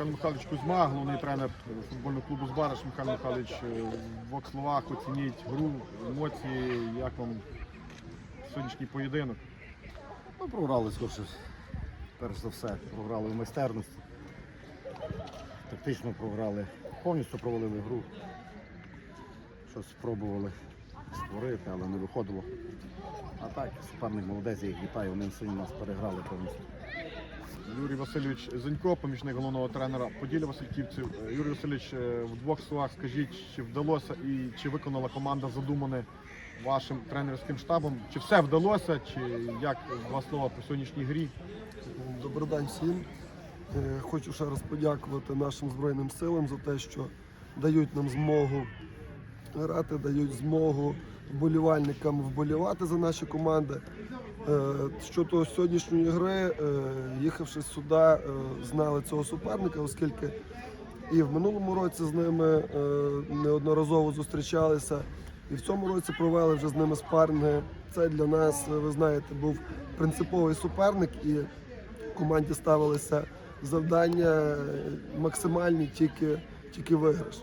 Михайло Михайлович Кузьма, головний тренер футбольного клубу Збараш. Михайло Михайлович, е, в двох словах оцініть гру, емоції, як вам сьогоднішній поєдинок. Ми програли скорше, перш за все, програли в майстерності. Тактично програли, повністю провалили гру. Щось спробували створити, але не виходило. А так, суперник молодець, їх вітаю, вони сьогодні нас переграли повністю. Юрій Васильович Зенько, помічник головного тренера Поділля Васильківців. Е, Юрій Васильович, е, в двох словах скажіть, чи вдалося і чи виконала команда задумане вашим тренерським штабом? Чи все вдалося, чи як два слова по сьогоднішній грі? Добрий день всім. Е, Хочу ще раз подякувати нашим Збройним силам за те, що дають нам змогу грати, дають змогу вболівальникам вболівати за наші команди. Е, Щодо сьогоднішньої гри, е, їхавши сюди, е, знали цього суперника, оскільки і в минулому році з ними неодноразово зустрічалися, і в цьому році провели вже з ними спарринги. Це для нас, ви знаєте, був принциповий суперник, і команді ставилися завдання максимальні, тільки, тільки виграш.